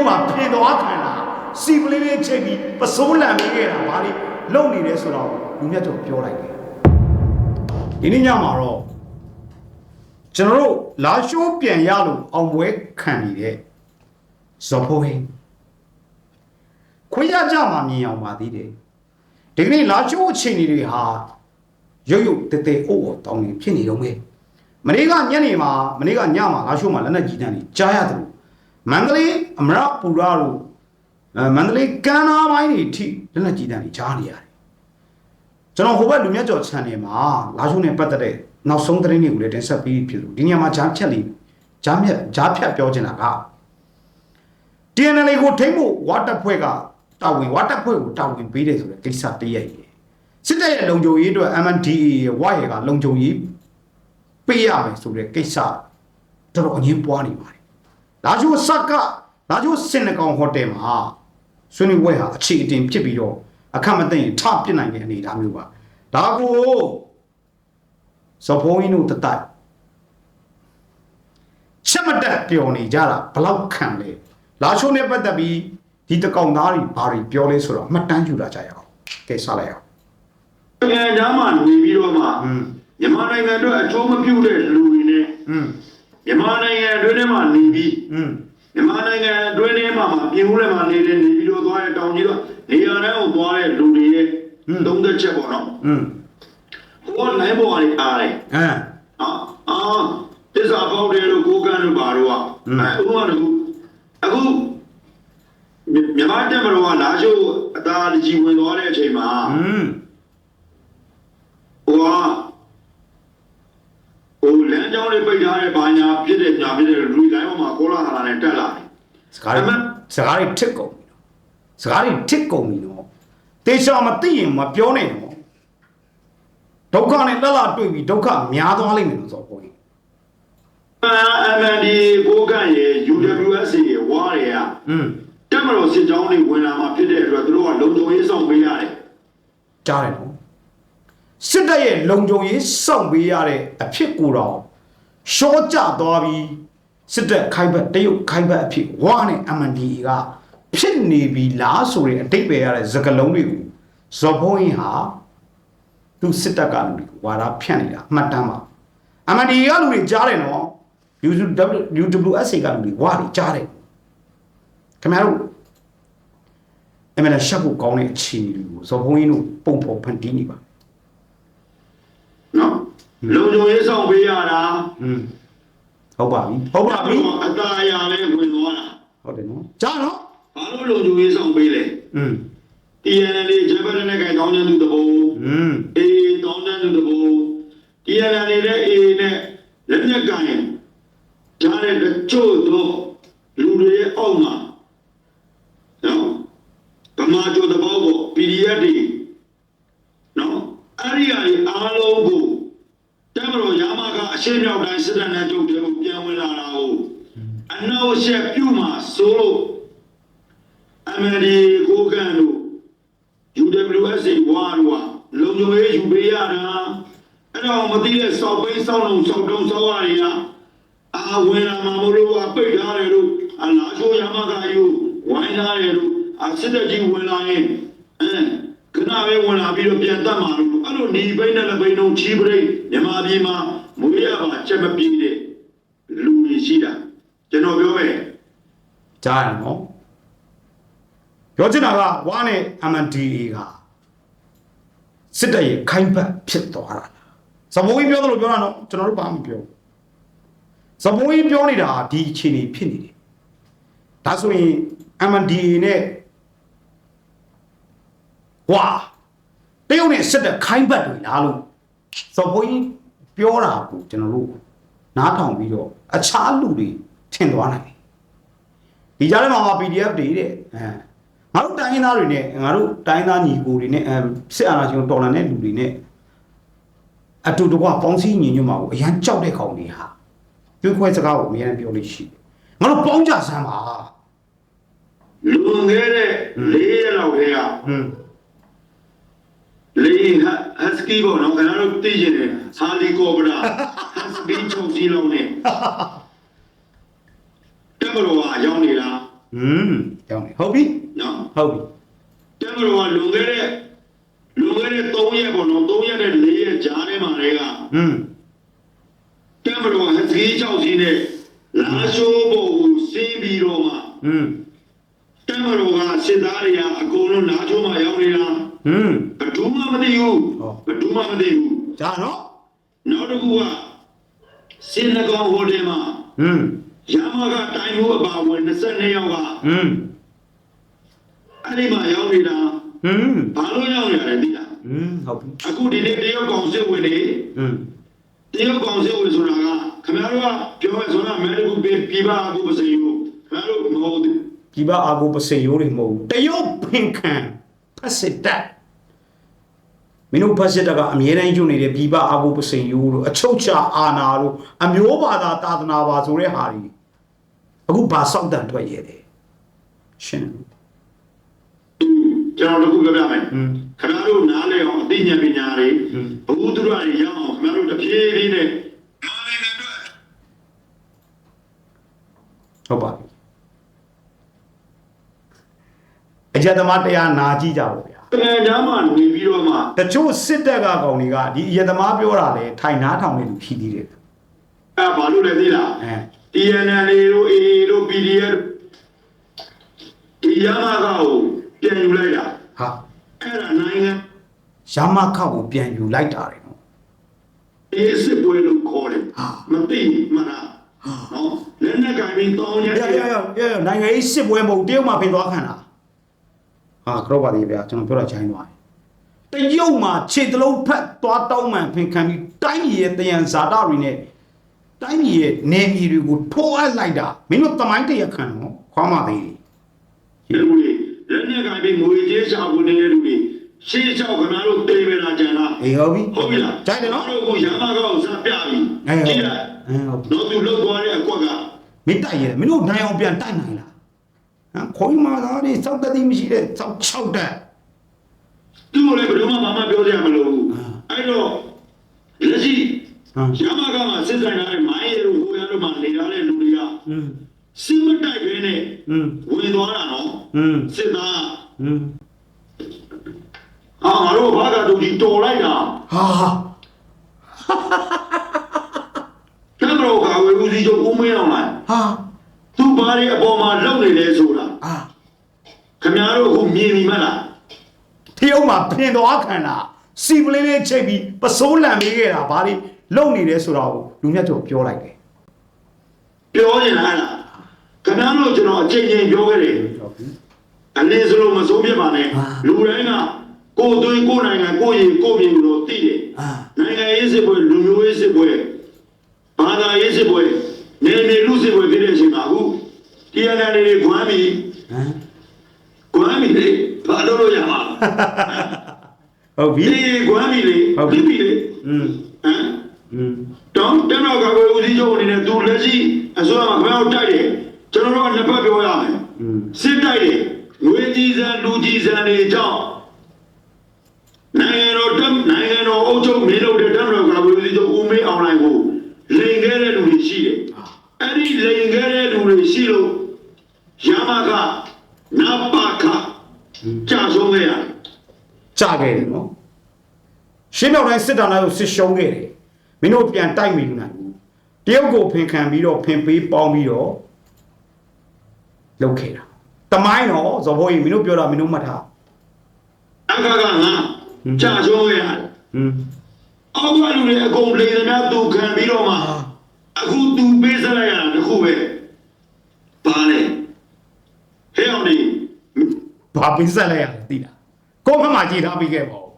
ဖျောင်းမှာဖေသွားခံလာစီပလေးလေးချိန်ပြီးပစိုးလံမိခဲ့တာဗာလေလုံနေတယ်ဆိုတော့လူမြတ်ကျော်ပြောလိုက်တယ်ဒီနေ့ညမှာတော့ကျွန်တော်တို့လာရှိုးပြန်ရလို့အောင်ပွဲခံနေတဲ့ဇော်ဖိုးဟင်းခွေးရကြမှာမြင်အောင်ပါသေးတယ်ဒီကနေ့လာရှိုးအချိန်တွေဟာရုပ်ရုပ်တဲတဲအိုးအိုတောင်းနေဖြစ်နေတော့မယ်မနေ့ကညနေမှာမနေ့ကညမှာလာရှိုးမှာလက်နက်ကြီးတန်းကြီးကြားရတယ်လို့ မန္တလေးအမရပူရတို့အဲမန္တလေးကမ်းနားပိုင်းတွေထိလက်နက်ကြီးတန်းကြီးကြားနေရတယ်ကျွန်တော်ဟိုဘက်လူမြတ်ကျော် channel မှာလာရှိုးနဲ့ပတ်သက်တဲ့နောက်ဆုံးသတင်းတွေကိုလည်းတင်ဆက်ပေးဖြစ်လို့ဒီညမှာဂျားဖြတ်လေးဂျားမြက်ဂျားဖြတ်ပြောချင်တာက TNL ကိုထိမ့်ဖို့ဝါတပ်ဖွဲ့ကတာဝန်ဝါတပ်ဖွဲ့ကိုတာဝန်ပေးတယ်ဆိုတဲ့ကိစ္စတည်းရဲ့စစ်တပ်ရဲ့လုံခြုံရေးအတွက် MNDAA ရဲ့ဝါရဲကလုံခြုံရေးပေးရမယ်ဆိုတဲ့ကိစ္စတော်တော်အငင်းပွားနေပါတယ်။ လာဂျိုဆက်ကလာဂျိုစင်နကောင်ဟိုတယ်မှာဆွေးနွေးပွဲဟာအခြေအတင်ဖြစ်ပြီးတော့အခက်မသိရင်ထပစ်နိုင်တဲ့အနေအထားမျိုးပါဒါကိုစပုံးင်းတို့တတိုက်ချက်မတက်ပျော်နေကြတာဘလောက်ခံလဲလာချိုးနဲ့ပတ်သက်ပြီးဒီတကောင်သားတွေဘာတွေပြောလဲဆိုတော့မှတ်တမ်းယူလာကြရအောင်ကဲစလိုက်အောင်ငယ်သားမှနေပြီးတော့မှမြန်မာနိုင်ငံအတွက်အချိုးမပြုတ်တဲ့လူတွေနဲ့ မြန်မာနိုင်ငံအတွင်းထဲမှာနေပြီးမြန်မာနိုင်ငံအတွင်းထဲမှာပြင်ဦးထဲမှာနေတယ်နေပြီးတော့သွားရတောင်ကြီးတော့နေရာတိုင်းကိုသွားတဲ့လူတွေရဲ့သုံးသက်ချက်ပေါ့နော်ဟိုကနိုင်ပေါ်ကနေအားတယ်အဲအာတစ္ဆာပေါက်တယ်လို့ကိုကန်းလို့ပါတော့အဲဥပမာတခုအခုမြန်မာတက်မတော်ကလာချိုးအသာတကြီးဝင်သွားတဲ့အချိန်မှာဟိုက လမ်းကြောင်းလေးပိတ်ထားတဲ့ဘာညာဖြစ်တဲ့ညာဖြစ်တဲ့လူတိုင်းပေါ်မှာကောလာဟာလာနဲ့တက်လာတယ်စကားတွေစကားတွေထစ်ကုန်ပြီနော်စကားတွေထစ်ကုန်ပြီနော်တေချာမသိရင်မပြောနဲ့နော်ဒုက္ခနဲ့လက်လာတွေ့ပြီးဒုက္ခများသွားလိမ့်မယ်လို့ဆိုပေါ်ရင် MND ကိုကန့်ရဲ့ UWSA ရဲ့ဝါးတွေကอืมတက်မတော်စစ်ကြောင်းတွေဝင်လာမှာဖြစ်တဲ့အတွက်သူတို့ကလုံခြုံရေးဆောင်ပေးရတယ်ကြားတယ်နော် စစ်တပ်ရဲ့လုံခြုံရေးစောင့်ပေးရတဲ့အဖြစ်ကိုတော့ရှော့ကြသွားပြီးစစ်တပ်ခိုင်ဘက်တရုတ်ခိုင်ဘက်အဖြစ်ဝါနဲ့ MNDA ကဖြစ်နေပြီလားဆိုတဲ့အတိတ်ပဲရတဲ့သကလုံးတွေကိုဇော်ဖုံးရင်ဟာသူစစ်တပ်ကလူတွေဝါဒဖြန့်နေတာအမှတ်တမ်းပါ MNDA ကလူတွေကြားတယ်နော် UWSA ကလူတွေဝါတွေကြားတယ်ခင်ဗျားတို့အမှန်တရှက်ဖို့ကောင်းတဲ့အခြေအနေတွေကိုဇော်ဖုံးရင်တို့ပုံဖော်ဖန်တီးနေပါနော် လုံခြုံရေးဆောင်ပေးရတာ อืมဟုတ်ပါပြီဟုတ်ပါပြီ အตาအရာလေးဝင်သွားတာ ဟုတ်တယ်နော်ကြားနော် ဘာလို့လုံခြုံရေးဆောင်ပေးလဲ อืม TNL ဂျပန်နဲ့ကင်တောင်းတဲ့သူတဘော အနောက်ရှက်ပြုမှဆိုလို့ MLD ကိုကန်တို့ UWSA ဝါတို့ကလုံခြုံရေးယူပေးရတာအဲ့တော့မသိတဲ့စောက်ပိန်းစောက်လုံးစောက်တုံးစောက်ရည်ကအာဝင်လာမှာမလို့ကပိတ်ထားတယ်လို့အလားချိုးရမကယူဝိုင်းထားတယ်လို့အစစ်တပ်ကြီးဝင်လာရင်အဲခဏပဲဝင်လာပြီးတော့ပြန်တတ်မှာလို့အဲ့လိုหนีပိန်းနဲ့လည်းပိန်းတော့ချီးပရိတ်မြန်မာပြည်မှာမွေးရပါချက်မပြေးတဲ့လူကြီးရှိတာ ကျွန်တော်ပြောမယ်ကြားရနော်ပြောချင်တာကဝါနဲ့ MNDA ကစစ်တပ်ရဲ့ခိုင်းဘက်ဖြစ်သွားတာဇဘိုးကြီးပြောသလိုပြောတာနော်ကျွန်တော်တို့ဘာမှမပြောဇဘိုးကြီးပြောနေတာဒီအခြေအနေဖြစ်နေတယ်ဒါဆိုရင် MNDA နဲ့ဝါတရုတ်နဲ့စစ်တပ်ခိုင်းဘက်တွေလားလို့ဇဘိုးကြီးပြောတာကိုကျွန်တော်တို့နားထောင်ပြီးတော့အခြားလူတွေ ထင်သွားနိုင်တယ်ဒီကြားထဲမှာ PDF တွေတဲ့အဲငါတို့တိုင်းရင်းသားတွေနဲ့ငါတို့တိုင်းသားညီကိုတွေနဲ့အဲစစ်အာဏာရှင်တော်လှန်တဲ့လူတွေနဲ့အတူတကွပေါင်းစည်းညီညွတ်မှာကိုအရန်ကြောက်တဲ့ကောင်တွေဟာပြိုးခွဲစကားကိုအများနဲ့ပြောလို့ရှိတယ်ငါတို့ပေါင်းကြစမ်းပါလွန်ခဲ့တဲ့၄ရက်လောက်ထဲကဟွန်းလေဟတ်စကီပေါ့နော်ခင်ဗျားတို့သိကျင်တယ်ဟာလီကော်ပတာဟတ်စကီချုပ်စီလုံးနဲ့တ ကတော်ကရောက်နေလားဟွန်းရောက်နေဟုတ်ပြီနော်ဟုတ်ပြီတက်ကတော့ကလွန်ခဲ့တဲ့လွန်ခဲ့တဲ့3ရက်ပေါ့နော်3ရက်နဲ့4ရက်ကြားထဲမှာတွေကဟွန်းတက်ကတော့ဟစကြီးချောက်စီနဲ့လာရှိုးဘုံကိုစင်းပြီးတော့မှဟွန်းတက်ကတော့ကစစ်သားတွေကအကုန်လုံးလာချိုးမှရောက်နေတာဟွန်းဘယ်သူမှမသိဘူးဘယ်သူမှမသိဘူးဒါနော်နောက်တစ်ခုကစင်နကောင်ဟိုတယ်မှာဟွန်း ရမကတိုင်းမှုအပါဝင်22ယောက်ကဟင်းအဲ့ဒီမှာရောက်နေတာဟင်းဘာလို့ရောက်နေရလဲသိလားဟင်းဟုတ်ပြီအခုဒီနေ့တရုတ်ကောင်စစ်ဝင်နေဟင်းတရုတ်ကောင်စစ်ဝင်ဆိုတာကခင်ဗျားတို့ကပြောရဆိုတာမဲတခုပြပြပါအခုပစိယိုခင်ဗျားတို့မဟုတ်ဘူးပြပါအခုပစိယိုတွေမဟုတ်ဘူးတရုတ်ပင်ခံဖက်စစ်တပ်မင်းတို့ဖက်စစ်တပ်ကအမြဲတမ်းယူနေတဲ့ပြပအာကိုပစိန်ယူလို့အချုပ်ချာအာနာလို့အမျိုးဘာသာသာသနာပါဆိုတဲ့ဟာတွေ အခုဘာစောင့်တန်ထွက်ရလဲရှင်ကျွန်တော်တို့ခုပြောပြမယ်ခင်ဗျားတို့နားလည်အောင်အသိဉာဏ်ပညာတွေဘုသူရတွေရအောင်ခင်ဗျားတို့တစ်ဖြည်းဖြည်းနဲ့ဟုတ်ပါပြီအကြသမားတရားနာကြည့်ကြပါဗျာတန်ကြမ်းမှနေပြီးတော့မှတချို့စစ်တပ်ကကောင်တွေကဒီအကြသမားပြောတာလေထိုင်နားထောင်နေလူဖြစ်သေးတယ်အဲဘာလို့လဲသိလားအဲ TNL တို့ AA တို့ PDF ဒီရမကကိုပြန်ယူလိုက်တာဟာအဲ့ဒါနိုင်ငံရမခောက်ကိုပြန်ယူလိုက်တာတယ်နော်အေးစစ်ပွဲလို့ခေါ်တယ်ဟာမသိမလားနော်လက်နက်ကင်ပြီးတောင်းရရရရရနိုင်ငံရေးစစ်ပွဲမဟုတ်တရုတ်မှာဖင်သွားခံတာဟာကြောက်ပါသေးဗျာကျွန်တော်ပြောတာချိုင်းသွားတယ်တရုတ်မှာခြေတလုံးဖက်သွားတောင်းမှန်ဖင်ခံပြီးတိုင်းပြည်ရဲ့တယံဇာတာတွေနဲ့ တိုင်းပြည်ရဲ့နေပြည်တွေကိုထိုးအပ်လိုက်တာမင်းတို့တမိုင်းတရခံနော်ခွာမသေးလူတွေလက်နက်ကင်ပြီးငွေကြေးရှာဖို့နေတဲ့လူတွေရှေးချောက်ခင်ဗျားတို့တေးပဲလားကြံလားအေးဟုတ်ပြီဟုတ်ပြီလားကြိုက်တယ်နော်တို့ကရမကောက်စပြပြီအေးဟုတ်ကြည့်ပြီလိုက်အေးဟုတ်ပြီတော့သူလှုပ်သွားတဲ့အကွက်ကမင်းတိုက်ရတယ်မင်းတို့နိုင်အောင်ပြန်တိုက်နိုင်လားဟမ်ခွန်မာသားတွေစောက်တတိမရှိတဲ့စောက်6တက်သူ့ကိုလည်းဘယ်တော့မှမမပြောရမလို့ဘူးအာအဲ့တော့လက်ရှိဟမ် ရှမကမှာစစ်ဆိုင်လာတဲ့မိုင်းရတို့ကိုရတို့မှာနေရတဲ့လူတွေကစစ်မတိုက်ခဲနဲ့ဝင်သွားတာနော်စစ်သားဟာငါတို့ဘာကတူကြီးတော်လိုက်တာဟာကမ္ဘောကဝေဦးစီချုပ်ဦးမင်းအောင်လားဟာသူဘာတွေအပေါ်မှာလောက်နေလဲဆိုတာအာခင်ဗျားတို့အခုမြင်ပြီမလားတရုတ်မှာပြင်တော်ခံတာစီပလင်းလေးချိန်ပြီးပစိုးလန်ပေးခဲ့တာဘာတွေ လုံနေတယ်ဆိုတော့လူမြတ်တို့ပြောလိုက်တယ်ပြောနေတာအဲ့လားခင်ဗျားတို့ကျွန်တော်အချိန်ချင်းပြောခဲ့တယ်ဟုတ်ပြီအလင်းစလုံးမစိုးဖြစ်ပါနဲ့အာလူတိုင်းကကိုယ်သွေးကိုယ်နိုင်ငံကိုယ်ရည်ကိုယ်ပြည်လို့သိတယ်အာနိုင်ငံရေးစစ်ပွဲလူမျိုးရေးစစ်ပွဲဘာသာရေးစစ်ပွဲနေနေလူစစ်ပွဲဖြစ်တဲ့အချိန်မှာအခုတရားနယ်တွေခွမ်းပြီးဟမ်ခွမ်းပြီးလေဘာလို့လို့ရမှာဟုတ်ပြီဒီခွမ်းပြီးလေဟုတ်ပြီပြီးပြီလေอืม တောင်းတင်းတော်ကဘယ်ဦးစီးချုပ်အနေနဲ့သူလက်ရှိအစိုးရမှာဘယ်အောင်တိုက်တယ်ကျွန်တော်တို့ကနှစ်ဖက်ပြောရမယ်စစ်တိုက်တယ်လူကြီးစံလူကြီးစံတွေကြောင့်နိုင်ငံတော်တပ်နိုင်ငံတော်အုပ်ချုပ်မင်းလုပ်တဲ့တပ်မတော်ကဘယ်ဦးစီးချုပ်ဦးမေးအောင်လိုင်ကိုလိန်ခဲ့တဲ့လူတွေရှိတယ်အဲ့ဒီလိန်ခဲ့တဲ့လူတွေရှိလို့ရမကနပခကြာဆုံးခဲ့ရကြာခဲ့တယ်နော်ရှင်းမြောက်တိုင်းစစ်တမ်းလိုက်ကိုစစ်ရှုံးခဲ့တယ် မင်းတို့ပြန်တိုက်မိလို့နိုင်ဘူးတရုတ်ကိုဖင်ခံပြီးတော့ဖင်ပေးပေါင်းပြီးတော့လုပ်ခဲ့တာတမိုင်းတော့ဇော်ဘိုးကြီးမင်းတို့ပြောတာမင်းတို့မှတ်ထားအခါကငါကြာဆုံးခဲ့ရတယ်อืมအောက်ကလူတွေအကုန်လိန်သမားသူခံပြီးတော့မှအခုသူပေးစလိုက်ရတာတစ်ခုပဲပါလေဟဲ့အောင်ဒီဘာပေးဆက်လိုက်ရလဲသိလားကိုမမကြည်ထားပြီးခဲ့ပါဦး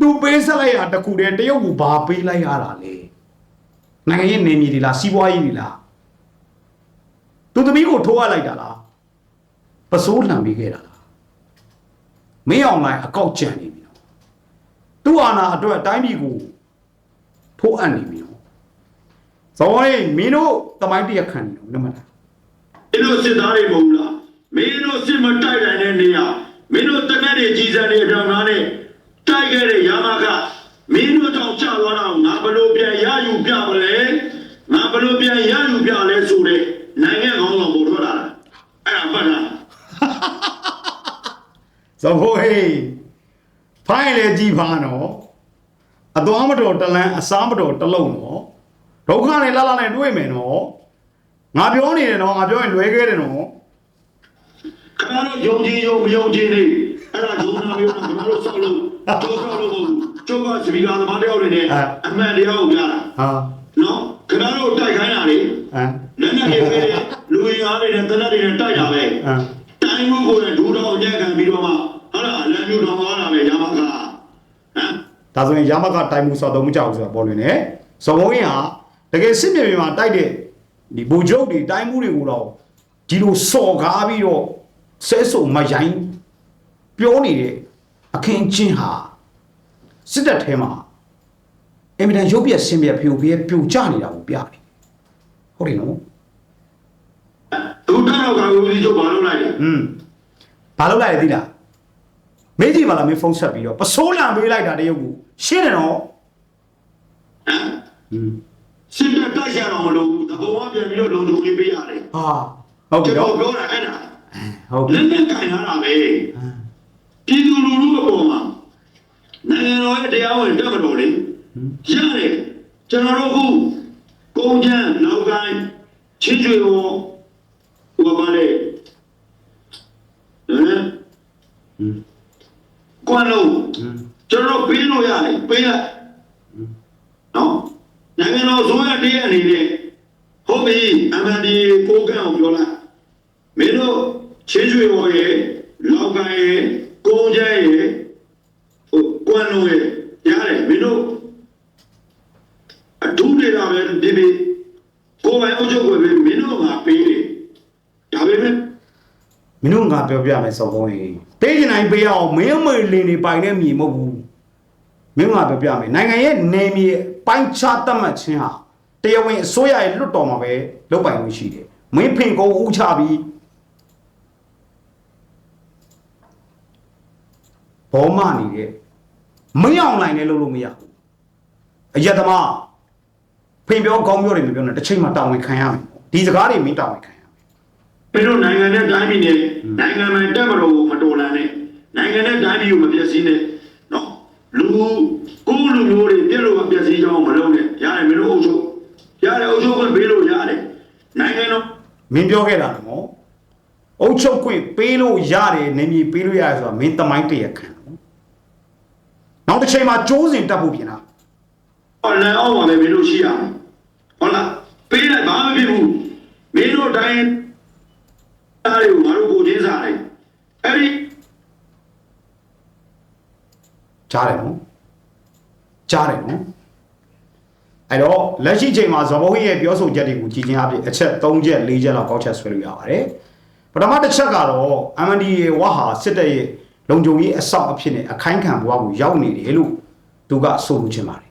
သူပေးဆက်လိုက်ရတခုတည်းတရုတ်ကဘာပေးလိုက်ရတာလဲနိုင်ငံရေးနေမြေတွေလားစီးပွားရေးတွေလားသူသမီးကိုထိုးရလိုက်တာလားပစိုးလှန်ပေးခဲ့တာလားမင်းအောင်လိုက်အကောက်ကြံနေပြီနော်သူ့အာနာအတွက်အတိုင်းပြည်ကိုထိုးအပ်နေပြီနော်ဇော်ရင်မင်းတို့တမိုင်းတရခံနေတော့နမလားမင်းတို့စစ်သားတွေမဟုတ်လားမင်းတို့စစ်မတိုက်နိုင်တဲ့နေရာမင်းတို့တနက်တွေကြီးစံတွေအထောင်သားနဲ့ တိုက်ခဲ့တဲ့ရမကမင်းတို့ကြောင့်ကြာသွားတာကိုငါဘလို့ပြန်ရယူပြမလဲငါဘလို့ပြန်ရယူပြလဲဆိုတဲ့နိုင်ငံကောင်းဆောင်ပေါ်ထွက်လာတာအဲ့ဒါပတ်တာဇော်ဖိုးဟေးဖိုင်းလေကြည်ဖာနော်အသွားမတော်တလန်းအစားမတော်တလုံးနော်ဒုက္ခနဲ့လာလာနဲ့တွေ့မယ်နော်ငါပြောနေတယ်နော်ငါပြောရင်လွဲခဲ့တယ်နော်ခင်ဗျားတို့ယုံကြည်ယုံမယုံကြည်နေအဲ့ဒါယုံနာမျိုးခင်ဗျားတို့ဆောက်လို့ တို့ဆောက်လို့မဟုတ်ဘူးကျုပ်ကစပီကာသမားတယောက်နေနဲ့အမှန်တရားကိုပြတာဟာနော်ခင်ဗျားတို့တိုက်ခိုင်းတာလေဟမ်လက်နဲ့ရေးပေးတယ်လူရင်းအားတွေနဲ့တနက်တွေနဲ့တိုက်တာပဲဟမ်တိုင်းမှုကိုလည်းဒူတော်ညက်ခံပြီးတော့မှဟုတ်လားလမ်းမျိုးတော်သွားတာပဲရမကဟမ်ဒါဆိုရင်ရမကတိုင်မှုစော်တော့မကြောက်ဘူးဆိုတာပေါ်လွင်တယ်ဇော်ဘုံရင်ဟာတကယ်စစ်မြေပြင်မှာတိုက်တဲ့ဒီဘူဂျုတ်တွေတိုင်းမှုတွေကိုတော့ဒီလိုစော်ကားပြီးတော့ဆဲဆုံမရိုင်းပြောနေတဲ့ အခင်းချင်းဟာစစ်တပ်ထဲမှာအင်မတန်ရုပ်ပြက်ဆင်းပြက်ဖြိုပြဲပြိုကျနေတာကိုပြတယ်ဟုတ်တယ်နော် သူကတော့ကဦးစီးချုပ်ဘာလုပ်လိုက်လဲ อืมဘာလုပ်လိုက်လဲသိလားမေးကြည့်ပါလားမင်းဖုန်းဆက်ပြီးတော့ပစိုးလံပေးလိုက်တာတရုပ်ကိုရှင်းတယ်နော် ဟမ် อืม စစ်တပ်တိုက်ရအောင်မလုပ်ဘူးတဘောကပြန်ပြီးတော့လုံခြုံရေးပေးရတယ် ဟာဟုတ်ပြီ ကျွန် တော့ တော်ပြောတာအဲ့ဒါ ဟုတ်ပြီ လက်နဲ့ကင်ရတာပဲ ပြည်သူလူထုအပေါ်မှာနိုင်ငံတော်ရဲ့တရားဝင်တက်မတော်လေရတယ်ကျွန်တော်တို့ခုကုန်းချမ်းနောက်ပိုင်းချင်းကျွေဟောဟိုပါလေဟမ်ကွမ်းလုံးကျွန်တော်ပေးလို့ရတယ်ပေးလိုက်နော်နိုင်ငံတော်ဆိုရတဲ့အနေနဲ့ဟုတ်ပြီအမှန်တရားကိုကန့်အောင်ပြောလိုက်မင်းတို့ချင်းကျွေဟောရဲ့ လောက်ကန်ရဲ့ကုန်းကျဲရဲ့ဟိုကွမ်းလုံးရဲ့ရတယ်မင်းတို့အထူးနေတာပဲဒီဒီကိုယ်ပိုင်အုပ်ချုပ်ွယ်ပဲမင်းတို့ကပေးတယ်ဒါပေမဲ့မင်းတို့ငါပြောပြမယ်စော်ဘုံရင်ပေးချင်တိုင်းပေးရအောင်မင်းမေလင်းနေပိုင်တဲ့မြေမဟုတ်ဘူးမင်းငါပြောပြမယ်နိုင်ငံရဲ့နေမြေပိုင်းခြားတတ်မှတ်ခြင်းဟာတရားဝင်အစိုးရရဲ့လွတ်တော်မှာပဲလုပ်ပိုင်လို့ရှိတယ်မင်းဖင်ကုန်ဦးချပြီး ဘောမနေတဲ့မင်းအောင်နိုင်လည်းလုပ်လို့မရဘူးအယက်သမားဖင်ပြောကောင်းပြောတယ်မပြောနဲ့တစ်ချိန်မှတာဝန်ခံရမယ်ဒီစကားတွေမင်းတာဝန်ခံရမယ်မင်းတို့နိုင်ငံနဲ့တိုင်းပြည်နဲ့နိုင်ငံမှာတက်မလို့မတော်လန်နဲ့နိုင်ငံနဲ့တိုင်းပြည်ကိုမပြည့်စည်နဲ့နော်လူကိုယ်လူမျိုးတွေပြည့်လို့မပြည့်စည်ကြအောင်မလုပ်နဲ့ရတယ်မင်းတို့အုပ်ချုပ်ရတယ်အုပ်ချုပ်ခွင့်ပေးလို့ရတယ်နိုင်ငံတော်မင်းပြောခဲ့တာနော်အုတ်ချုပ်ခွင့်ပေးလို့ရတယ်နေမြေပေးလို့ရတယ်ဆိုတာမင်းတမိုင်းတရခံ နော်နောက်တစ်ချိန်မှာကျိုးစင်တက်ဖို့ပြင်တာအလန်အောင်ပါပဲမင်းတို့ရှိရမယ်ဟုတ်လားပေးလိုက်ဘာမှမဖြစ်ဘူးမင်းတို့တိုင်းအားတွေကိုငါတို့ကိုချင်းစားတယ်အဲ့ဒီကြားတယ်နော်ကြားတယ်နော်အဲ့တော့လက်ရှိချိန်မှာဇော်ဘုန်းကြီးရဲ့ပြောဆိုချက်တွေကိုကြည်ချင်းအဖြစ်အချက်၃ချက်၄ချက်လောက်ကောက်ချက်ဆွဲလို့ရပါတယ်ပထမတစ်ချက်ကတော့ MNDA ဝါဟာစစ်တပ်ရဲ့ လုံခြုံရေးအဆောက်အဖြစ်နဲ့အခိုင်ခံဘဝကိုရောက်နေတယ်လို့သူကဆိုလိုချင်ပါတယ်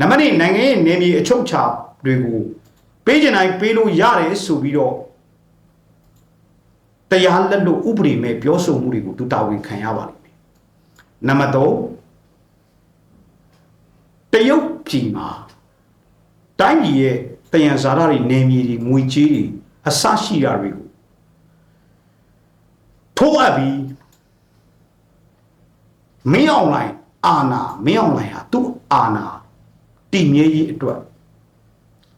နံပါတ်1နိုင်ငံရဲ့နေမြေအချုပ်ချာတွေကိုပေးချင်တိုင်းပေးလို့ရတယ်ဆိုပြီးတော့တရားလက်လို့ဥပဒေမဲ့ပြောဆိုမှုတွေကိုသူတာဝန်ခံရပါလိမ့်မယ်နံပါတ်3တရုတ်ပြည်မှာတိုင်းပြည်ရဲ့တယံဇာတာတွေနေမြေတွေငွေကြေးတွေအစရှိတာတွေကိုထိုးအပ်ပြီး မင်းအောင်လိုင်းအာနာမင်းအောင်လိုင်းဟာသူ့အာနာတည်မြဲရေးအတွက်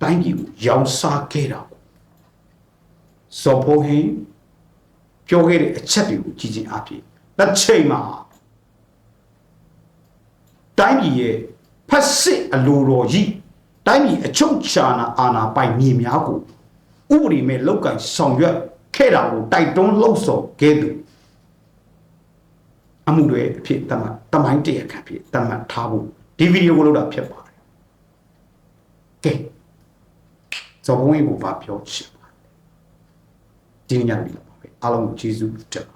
တိုင်းပြည်ကိုရောင်းစားခဲ့တာကိုစော်ဖိုးဟင်းပြောခဲ့တဲ့အချက်တွေကိုကြည်ချင်းအဖြစ်တစ်ချိန်မှာတိုင်းပြည်ရဲ့ဖက်စစ်အလိုတော်ကြီးတိုင်းပြည်အချုပ်ချာနာအာနာပိုင်မြေများကိုဥပဒေမဲ့လောက်ကင်ဆောင်ရွက်ခဲ့တာကိုတိုက်တွန်းလှုံ့ဆော်ခဲ့သူ အမှုတွေအဖြစ်တမန်တမိုင်းတရခံဖြစ်တမန်ထားဖို့ဒီဗီဒီယိုကိုလုပ်တာဖြစ်ပါတယ်ကဲဇော်ဘုံဝင်ကိုဗာပြောချင်ပါတယ်ဒီညနေပါပဲအားလုံးကိုကျေးဇူးတင်ပါ